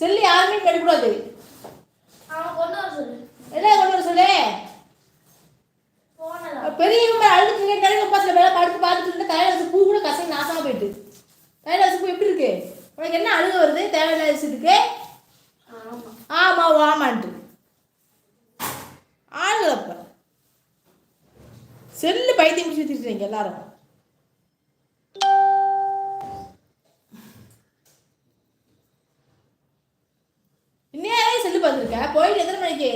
Cell யாருமே கெடுக்கூடாது என்ன கொண்டு வர சொல்லு. பெரியவங்க அழுதுட்டு கிடைக்க பாசல வேலை படுத்து பார்த்துட்டு இருந்தா தலையில வச்சு பூ கூட கசங்கி நாசமா போயிட்டு. தலையில வச்சு பூ எப்படி இருக்கு? உனக்கு என்ன அழுக வருது? தேவையில்ல வச்சு இருக்கு? ஆமா. ஆமான்ட்டு ஆளுங்களப்ப செல்லு பைத்தியம் பிடிச்சி வச்சுருக்கீங்க எல்லாரும். பார்த்துருக்க போயிட்டு எத்தனை மணிக்கு?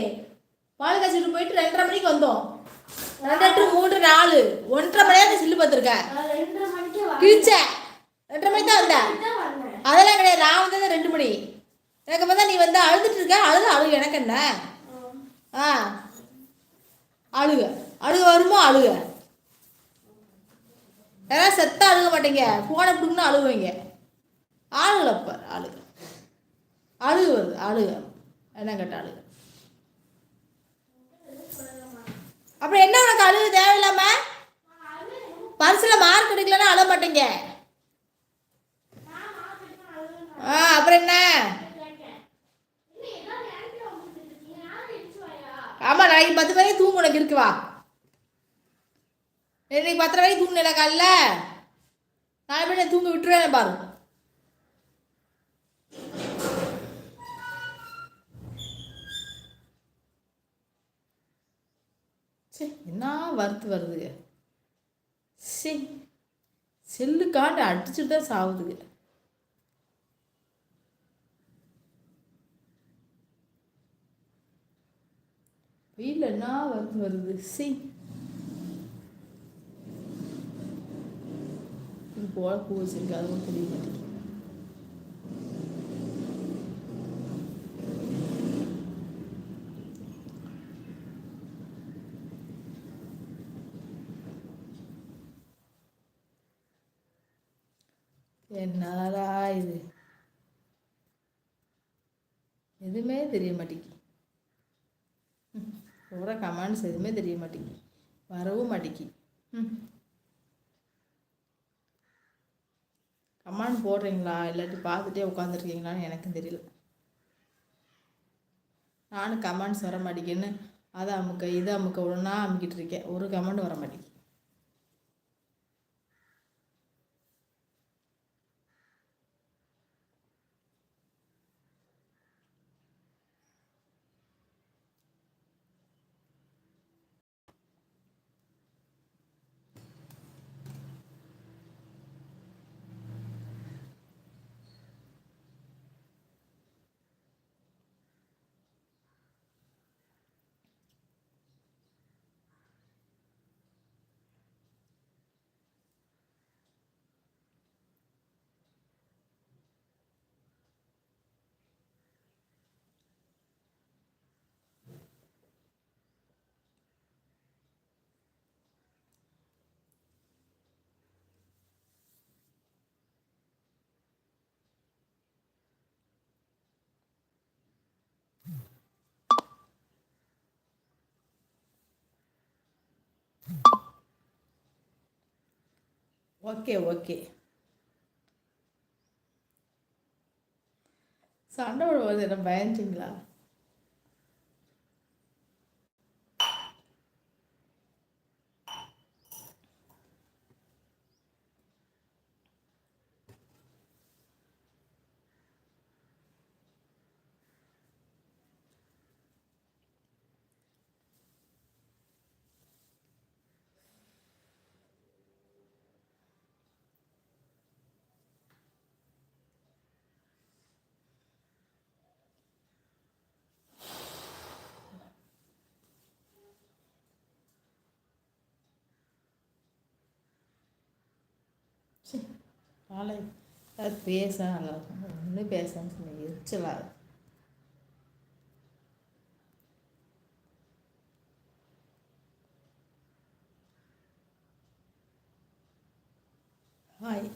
பால் காய்ச்சிட்டு போயிட்டு ரெண்டரை மணிக்கு வந்தோம். ரெண்டு மூன்று நாலு. ஒன்றரை மணியாக செல்லு பார்த்துருக்க. கிழிச்ச. ரெண்டரை மணிக்கு தான் வந்தேன். அதெல்லாம் கிடையாது. நான் வந்தது ரெண்டு மணி. எனக்கு பார்த்தா நீ வந்து அழுதுட்டு இருக்க. அழுது அழுகு. எனக்கு என்ன? ஆ. அழுக. அழுக வருமோ? அழுக. யாராவது செத்தா அழுக மாட்டீங்க. ஃபோனை பிடிக்குன்னு அழுகுவீங்க. ஆளுகளப்ப அழுக. அழுகு வருது. அழுக. என்ன கேட்ட அப்புறம் என்ன உனக்கு அழுகு தேவையில்லாம? பரிசில் மார்க் எடுக்கலன்னா அழ மாட்டீங்க. ஆ அப்புறம் என்ன? ஆமாம் நாளைக்கு பத்து மணிக்கு தூங்கு உனக்கு இருக்குவா இன்னைக்கு பத்தரை மணிக்கு தூங்கினல காலைல? நாலு மணி தூங்க விட்டுருவேன் பாருங்க சே என்ன வறுத்து வருதுங்க செல்லு செல்லுக்காண்டு அடிச்சுட்டு தான் சாவுதுங்க வெயில் என்ன வருது வருது? சி இது போல பூ வச்சிருக்கு அது தெரிய மாட்டேங்குது. என்னடா இது எதுவுமே தெரிய மாட்டேங்கி போகிற கமெண்ட்ஸ் எதுவுமே தெரிய மாட்டேங்கி வரவும் மாட்டேங்கி. ம். கமெண்ட் போடுறீங்களா? இல்லாட்டி பார்த்துட்டே உட்காந்துருக்கீங்களான்னு எனக்கும் தெரியல. நானும் கமெண்ட்ஸ் வர மாட்டேங்குன்னு அதை அமுக்க இதை அமுக்க உடனே அமுக்கிட்டு இருக்கேன். ஒரு கமெண்ட் வர மாட்டேங்குது ஓகே ஓகே சண்டை போடும்போது என்ன பயந்துங்களா காலை அது பேச நல்லா இருக்கும் ஒன்றும் பேசான்னு சொன்னீங்க எரிச்சலா இருக்கு. ஹாய்